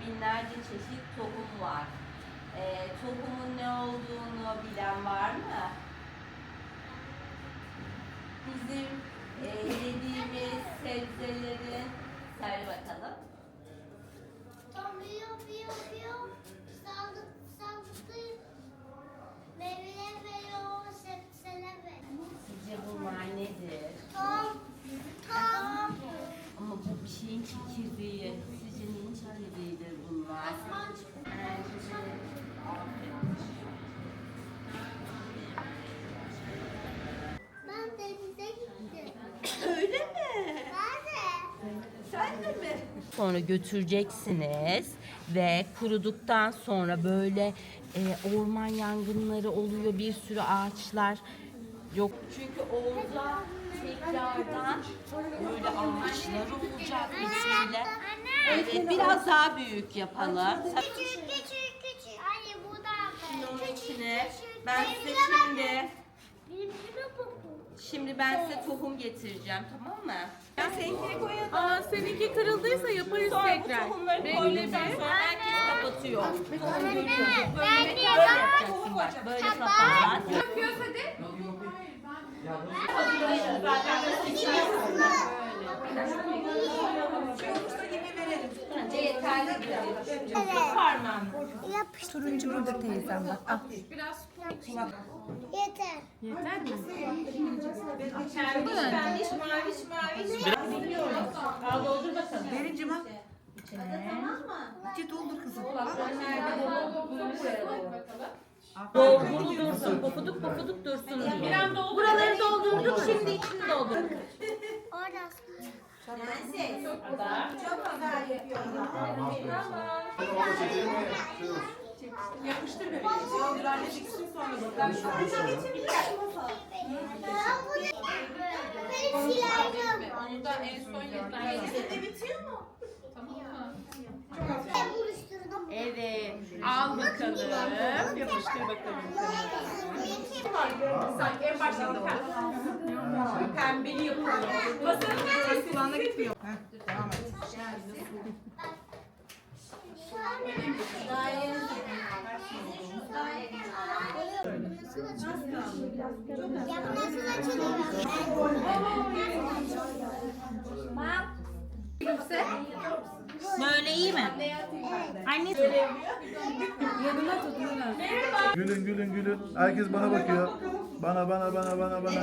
binlerce çeşit tohum var. Ee, tohumun ne olduğunu bilen var mı? Bizim e, yediğimiz sebzelerin söyle bakalım. Öyle mi? Sen de mi? Sonra götüreceksiniz ve kuruduktan sonra böyle e, orman yangınları oluyor bir sürü ağaçlar yok. Çünkü orada tekrardan böyle ağaçlar olacak içinde. Evet biraz daha büyük yapalım. Küçük, küçük, küçük. Hayır, bu da Onun küçük, içine küçük. ben şimdi ben size tohum getireceğim tamam mı? Ben seninkini koyalım. Aa seninki kırıldıysa yaparız Sonra bu tekrar. tohumları koyduktan sonra herkes kapatıyor. Anne, ben Böyle niye yapacaksın bak. Böyle kapat. Yapıyoruz hadi. Bence yeterli. Evet. Yapıştır. Turuncu burada teyzem bak. Al. Yeter. Yeter mi? Pembiş, maviş, maviş. Al doldur bakalım. Derincim al. Tamam mı? İçi doldur kızım. Dolgulu dursun. Pofuduk pofuduk dursun diye. Buraları doldurduk. Şimdi içini doldurduk. Orada. Prenses. Çok güzel yapıyorlar. Yapıştır bebeğim. Doldur anneciğim sonra bakalım. Ben buluşturdum. Evet. Al bakalım. Yapıştır bakalım. Sanki en başta pembeli yapalım. Kulağına gitmiyor. Heh, devam et. Ya bu nasıl açılıyor? Böyle iyi mi? Anne Gülün gülün gülün. Herkes bana bakıyor. Bana bana bana bana bana.